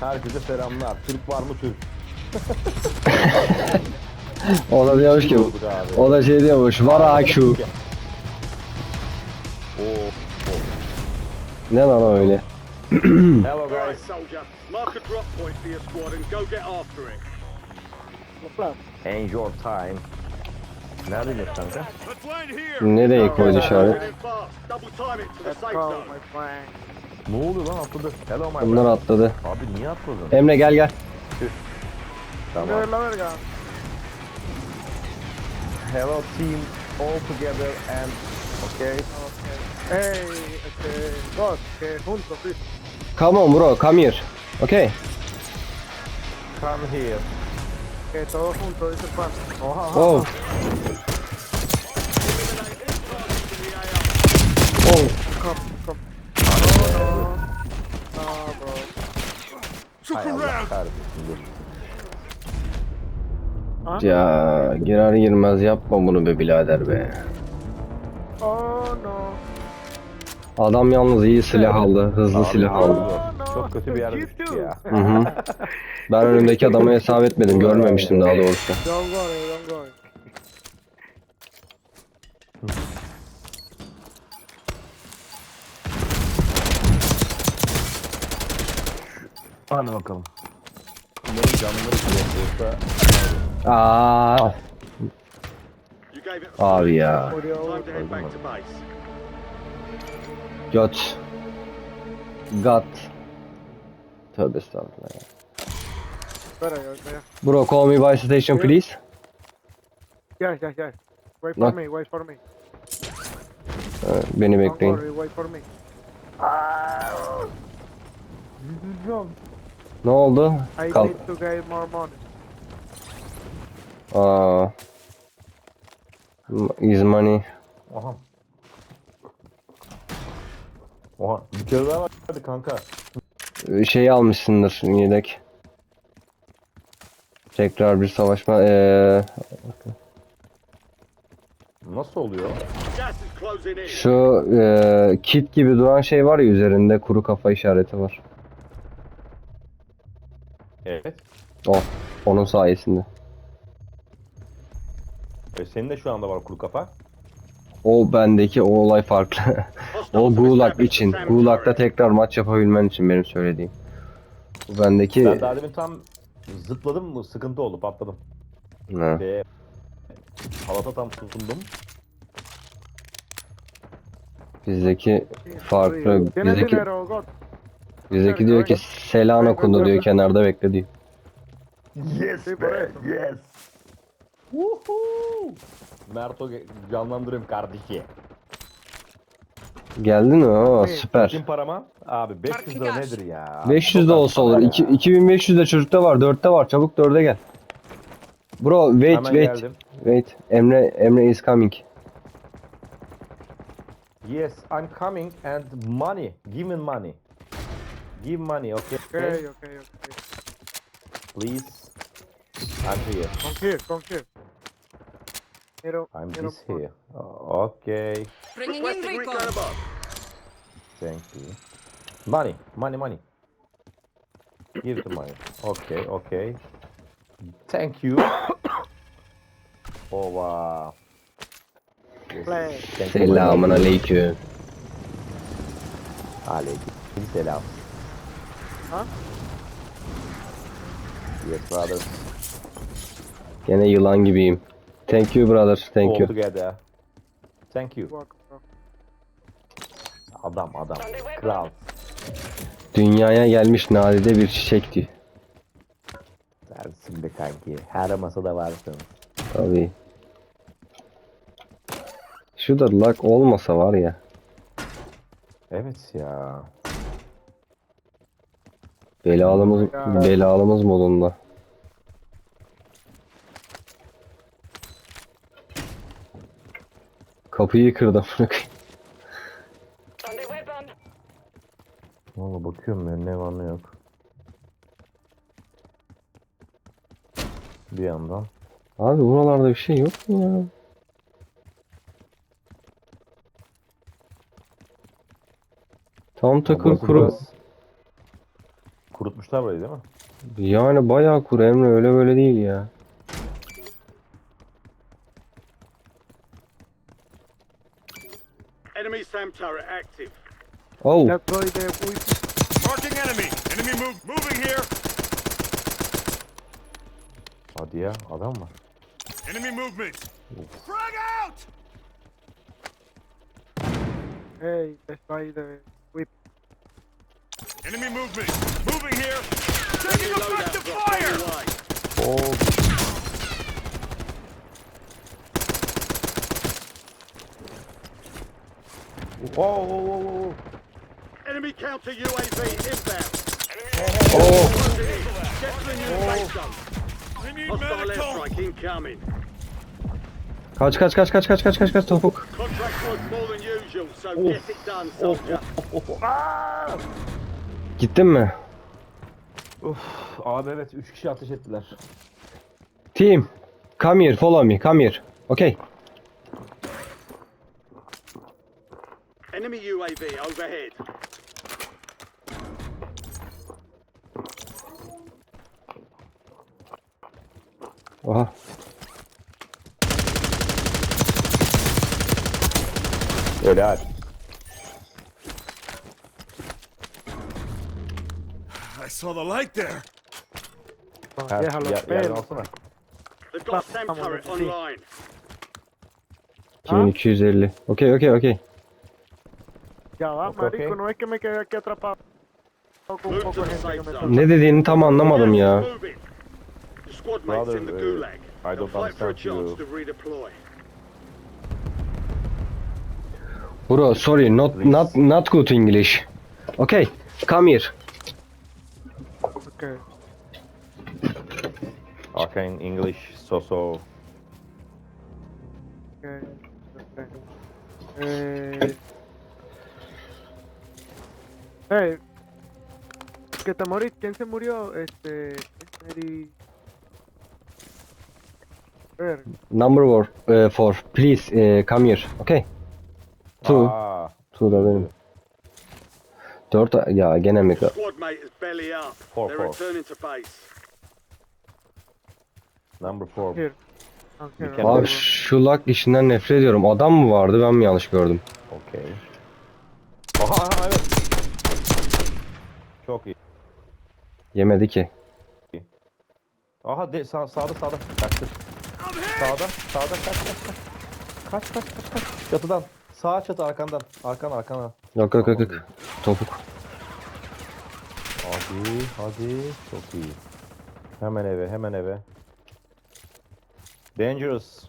Herkese selamlar. Türk var mı Türk? O da diyormuş ki, Olduk abi. o da şey diyormuş, var AQ. Oo. Ne lan o öyle? Hello guys. right, soldier. Mark a drop point for your squad and go get after it. Enjoy time. Neredeymiş kanka? Let's land here. Nereye koydu işaret? Moving fast. Double time it to the safe zone. Ne oluyor lan atladı? Hello my Bunlar friend. atladı. Abi niye atladın? Emre gel gel. Tamam. Hello team all together and okay. Hey, este, dos, que juntos, sí. Come on bro, come here. Okay. Come here. Que todos juntos, dice el pan. Oha. Oh. Oh. Come, come. No, bro. Hay Allah kahretsin. dur. Ya girer girmez yapma bunu be birader be. Oh, no. Adam yalnız iyi silah aldı, hızlı Abi, silah aldı. Çok kötü bir yere düştük ya. Hı hı. Ben önümdeki adamı hesap etmedim, görmemiştim daha doğrusu. Don't worry, don't worry. Hadi bakalım. Umarım canlıları kullanılırsa Aa, abi ya. Göt. Gat. Tövbe estağfurullah ya. Bro call me by station please. Yes, yes, yes. Wait for me, wait for me. Ee, Beni Don't bekleyin. worry, wait for me. Ne oldu? I Kal. need to get more money. Aa. Is money. Aha. Oha. Bir kere daha vardı kanka. Şey almışsındır yedek. Tekrar bir savaşma. Ee, Nasıl oluyor? Şu ee, kit gibi duran şey var ya üzerinde kuru kafa işareti var. O. Onun sayesinde. E, senin de şu anda var kuru kafa. O bendeki o olay farklı. o Gulag için. Gulag'da tekrar maç yapabilmen için benim söylediğim. Bu bendeki... Ben daha demin tam zıpladım mı sıkıntı oldu patladım. Ha. Ve halata tam tutundum. Bizdeki farklı. ¿Tienes Bizdeki, bizdeki diyor ki Selan okundu diyor kenarda bekle diyor. Yes eso. yes. Woohoo! Merto canlandırayım kardeşi. Geldin mi? Oo, süper. Kim parama? Abi 500 lira nedir ya? 500 de olsa olur. İki- ya. 2500 de çocukta var. 4'te var. Çabuk 4'e gel. Bro wait Hemen wait. geldim. Wait. Emre Emre is coming. Yes, I'm coming and money. Give me money. Give money, okay? Okay, okay, okay. Please. I'm here. Come here, come here. Quiero, I'm quiero this here. Oh, Okay. Bringing in Requesting recon. recon. Thank you. Money, money, money. Give the money. Okay, okay. Thank you. Oh wow. Yes, Play. Thank you. Selamun aleyküm. Ah, aleyküm selam. Huh? Yes brother. Gene yılan gibiyim. Thank you brother. Thank All you. together. Thank you. Adam adam. Kral. Dünyaya gelmiş nadide bir çiçek diyor. Dersin be kanki. Her masada varsın. Tabii. Şu da lag olmasa var ya. Evet ya. Belalımız, Ya. belalımız modunda. Kapıyı kırdım. Valla bakıyorum ya ne var ne yok. Bir yandan. Abi buralarda bir şey yok mu ya? Tam Burası kuru. biraz Kurmuşlar burayı değil mi? Yani bayağı kuru Emre öyle böyle değil ya. Enemy SAM turret active. Oh Deploy the whip. Marking enemy. Enemy move. Moving here. Hadi ya adam var. Enemy movement. Frag out. Hey, deploy the whip. Enemy movement. Moving here. Taking effective fire. Fold. Whoa, whoa, whoa, whoa. Enemy counter UAV inbound. Enemy oh. oh. Get to the new oh. base zone. We need Hostile airstrike incoming. Kaç kaç kaç kaç kaç kaç kaç kaç topuk. Contract was more than usual, so oh. get it done, soldier. Oh, oh, oh, oh. Ah! Gittin mi? Uf, abi evet 3 kişi ateş ettiler. Team come here follow me come here. Okay. Enemy UAV overhead. Oha. Helal. I saw the light there. Ha, yer, yerden pero. alsana. They've got a on, turret online. 2250. Okay okay okay. Ya va, Ok, marico, no es que me quedé aquí atrapado con un Move poco to de the gente safe que me zone. Ne dediğini tam anlamadım ya. Squad mates Brother, in the uh, gulag. I They'll don't fight for a understand chance you. to redeploy. Bro sorry not not not good English. Okay. Come here. Okay. Okay, in English so so. Okay. okay. Eh... Hey. Que te morís, ¿quién se murió? Este... Mary... Ver, Number four, uh, four. please uh, come here. Okay. Two. Aa, Two da benim. Dört ya gene mi? Squad mate is belly up. Four, They're four. returning to base. number 4. here. Can- Abi şu lak işinden nefret ediyorum. Adam mı vardı ben mi yanlış gördüm? Aha, aha evet. Çok iyi. Yemedi ki. Aha de, sağ, sağda sağda. Kaçtı. Sağda sağda kaç kaç kaç. Kaç kaç kaç kaç. Çatıdan. Sağ çatı arkandan. Arkan arkana. Yok yok yok yok. Topuk. Hadi hadi. Çok iyi. Hemen eve hemen eve. Dangerous.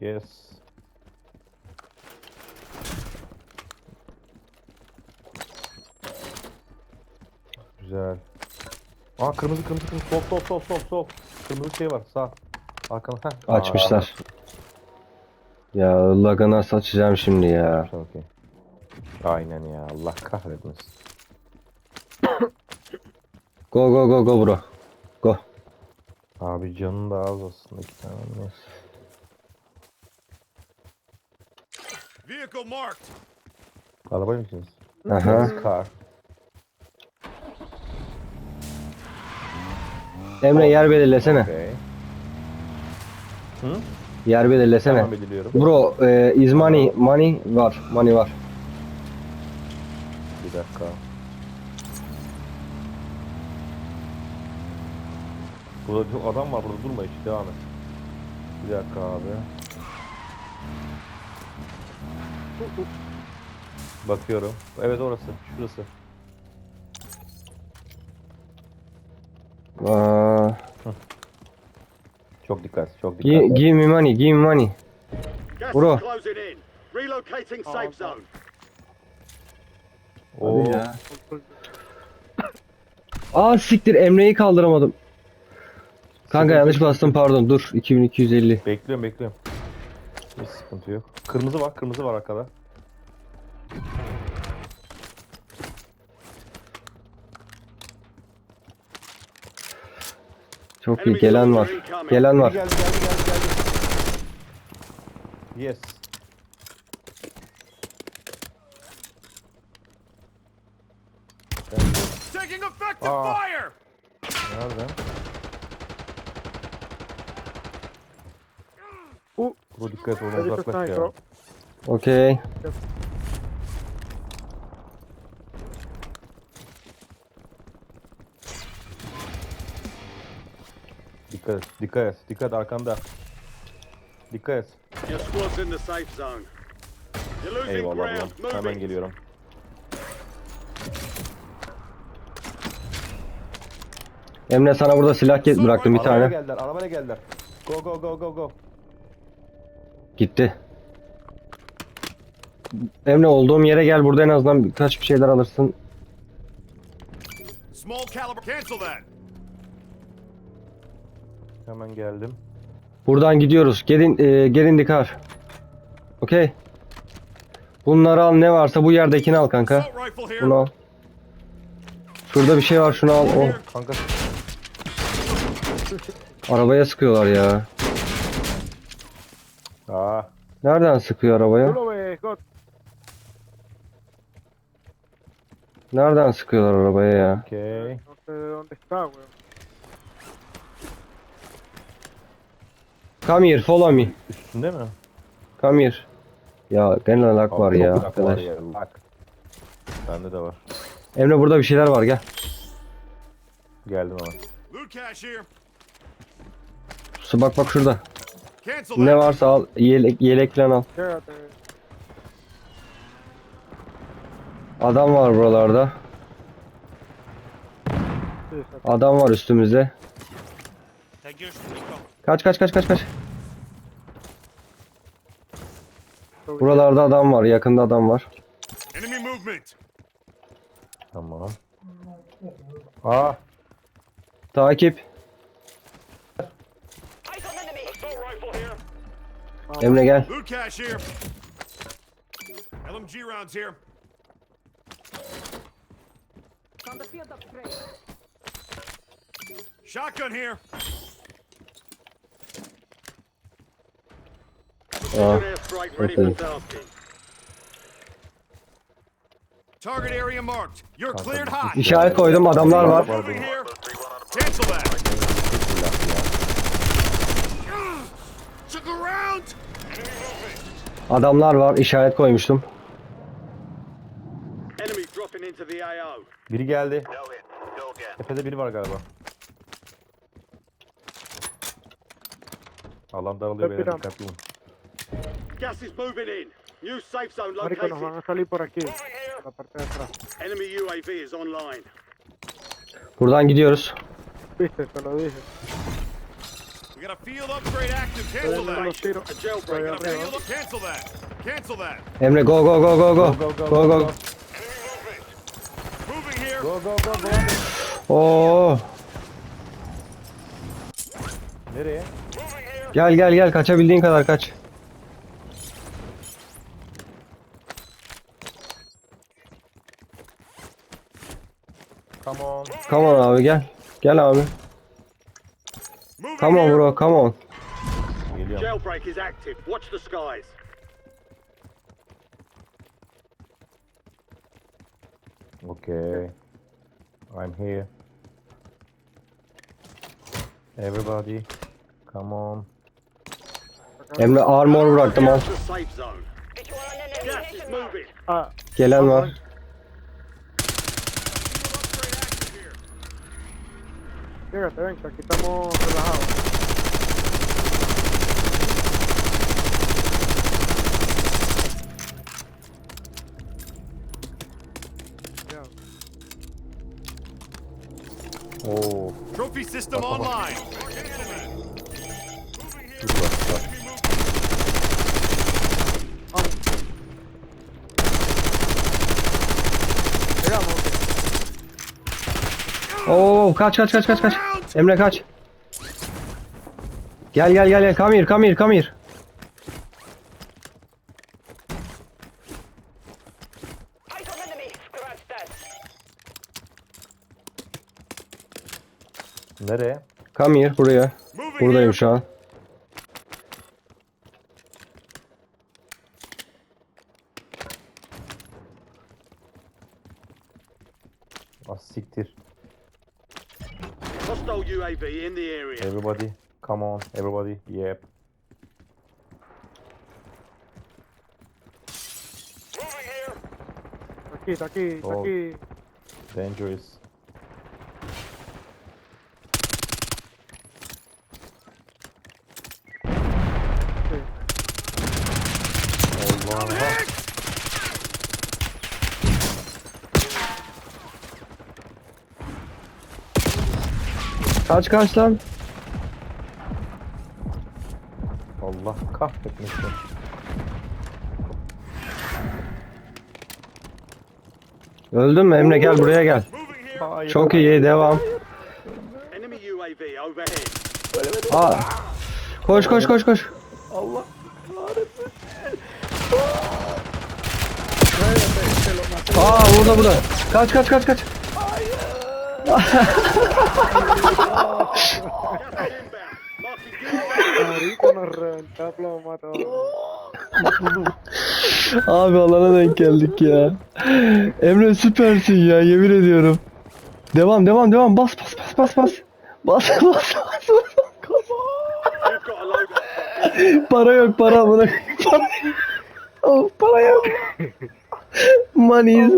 Yes. Güzel. Aa kırmızı kırmızı kırmızı. Sol sol sol sol sol. Kırmızı şey var sağ. Arkana. Heh. Açmışlar. Ya lagana saçacağım şimdi ya. Çok iyi. Aynen ya Allah kahretmesin. Go go go go bro. Go. Abi canın da az aslında iki tane neyse. Vehicle marked. Arabaya mısınız? Aha. Car. Emre yer belirlesene. Okay. Hı? Yer belirlesene. Tamam belirliyorum. Bro, e, is money, money var, money var. Bir dakika. Burada çok adam var burada durma hiç devam et. Bir dakika abi. Bakıyorum. Evet orası. Şurası. Aa, Çok dikkat. Çok gi- dikkat. give me money, give me money. Gas Bro. is closing in. Relocating safe zone. Oo. Aa siktir Emre'yi kaldıramadım. Kanka yanlış bastım pardon dur 2250. Bekliyorum bekliyorum. Hiç sıkıntı yok. Kırmızı var. Kırmızı var arkada. Çok iyi gelen var. Gelen var. Geldi geldi geldi geldi. Yes. Taking effective Ah. fire! Nerede? Uh, Bu dikkat et a uzaklaş ya. Okey. Dikkat et. Dikkat et. Dikkat arkanda. Dikkat et. Your squad's in the safe zone. You're losing Eyvallah ground. ablam. Hemen Moving. geliyorum. Emre sana burada silah ge- bıraktım bir Arabaya tane. geldiler. Arabaya geldiler. Go go go go go. Gitti. Emre olduğum yere gel burada en azından birkaç bir şeyler alırsın. Hemen geldim. Buradan gidiyoruz. Gelin e, gelin dikar. Okey. Bunları al ne varsa bu yerdekini al kanka. Bunu al. Şurada bir şey var şunu al. O. Kanka Arabaya sıkıyorlar ya. Aa, Nereden sıkıyor arabaya? Nereden sıkıyorlar arabaya ya? weón. Come here, follow me. Üstünde mi? Come here. Ya gene lag var ya yok, lag var arkadaş. ya, lag. Bende de var. Emre burada bir şeyler var gel. Geldim here. Su bak bak şurada. Ne varsa al. Yelek, yelek falan al. Adam var buralarda. Adam var üstümüzde. Kaç kaç kaç kaç kaç. Buralarda adam var. Yakında adam var. Tamam. Aa, Takip. Emre gel. Loot cache here. LMG rounds here. On the field of spray. Shotgun here. Aa, ready okay. Target area marked. You're cleared hot. işaret koydum. Adamlar var. Cancel that. Took a round. Enemy movement. Adamlar var. işaret koymuştum. Biri geldi. Tepede biri var galiba. Alan daralıyor beyler Tepeden. dikkatli olun. Gas is moving in. New safe zone Marico, nos van located. a salir por aquí. Por la parte de atrás. Enemy UAV is online. Buradan gidiyoruz. Viste, te lo dije. Got a field upgrade active. Cancel that. A jailbreak Ahí Got a field up. Cancel that. Cancel that. Emre go go go go go. Go go. Enemy movement. Moving here. Go go go go. Oo. Nereye? Gel gel gel kaçabildiğin kadar kaç. Come on. Come on abi gel. Gel abi. Moving Come on bro come on. Geliyorum. Jailbreak is active. Watch the skies. Okay. I'm here. Everybody. Come on. Emre armor bıraktım al. Get to the safe zone. Gas is moving. Ah, Gelen var. Llégate, ven, que aquí estamos relajados. Oo. Trophy system online. Dur bak Oo kaç kaç kaç kaç kaç. Emre kaç. Gel gel gel gel. Come here come here come here. Nereye? Come here buraya. Buradayım şu an. In the area. Everybody, come on, everybody. Yep. Moving here. Aquí, está aquí, está Oh. aquí. Dangerous. Kaç kaç lan. Allah kahretmesin. Öldün mü Emre gel buraya gel. Hayır. Çok iyi devam. Enemy UAV overhead. Aa. Koş koş koş koş. Allah kahretmesin. Aa burada burada. Kaç kaç kaç kaç. Abi alana denk geldik ya. Emre süpersin ya yemin ediyorum. Devam devam devam bas bas bas bas bas. Bas bas bas. bas. Para yok para. Para, oh, para yok. Money.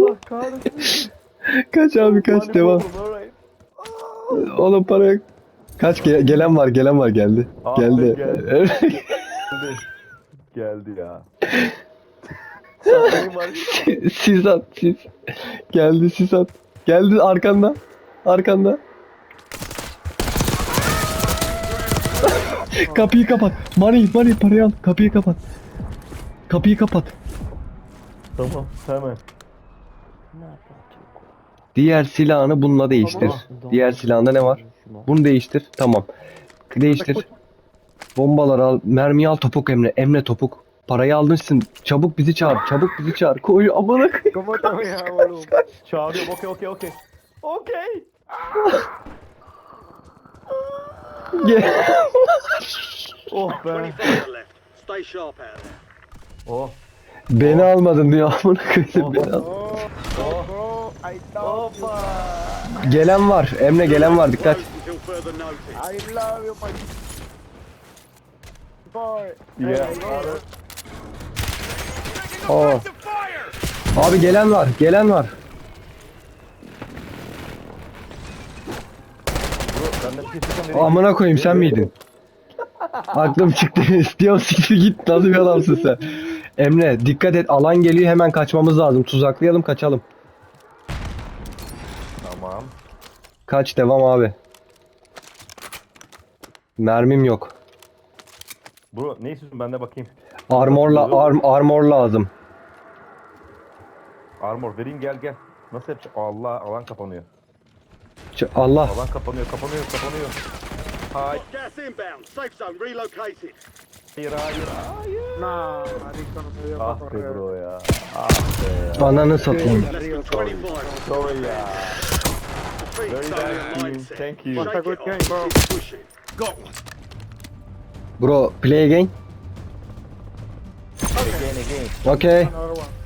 Kaç abi kaç devam. Oğlum para yok. Kaç ge- gelen var gelen var geldi. Abi, geldi. geldi. Geldi. Geldi ya. Sis at sis. Geldi sis at. Geldi arkanda. Arkanda. Kapıyı kapat. Money money parayı al. Kapıyı kapat. Kapıyı kapat. Tamam hemen. Diğer silahını bununla değiştir. Diğer silahında ne var? Bunu değiştir. Tamam. Değiştir. Bombaları al. Mermiyi al topuk Emre. Emre topuk. Parayı almışsın. Çabuk bizi çağır. Çabuk bizi çağır. Koy amına koyayım. ¿Cómo te voy a boludo? Çağırıyorum okey okey okey. Okey. Gel. Oh be. 25 are left. Stay sharp out there. Oh. Beni almadın diyor amına koyayım. Beni al. Oh, oh, Gelen var. Emre gelen var. Dikkat. Yeah. Oo. Active fire. Abi gelen var. Gelen var. Amına koyayım sen miydin? Aklım çıktı. İstiyorum siktir git. Nasıl bir adamsın sen? Emre dikkat et. Alan geliyor hemen kaçmamız lazım. Tuzaklayalım kaçalım. Tamam. Kaç devam abi. Mermim yok. Bro ne istiyorsun ben de bakayım. Armorla arm, armor lazım. Armor vereyim gel gel. Nasıl yapacağım? Allah alan kapanıyor. Ç- Allah. Alan kapanıyor kapanıyor kapanıyor. Hayır Gas inbound. Safe zone relocated. hayır hayır. hayır. Nah, marico, no me dio Ah para be correr. bro ya. Ah be ya. Ananı satayım. Less than 25. Sorry ya. Very nice team. Thank you. A good game, bro? Got one. Bro play again. Again again. Okay. Another one.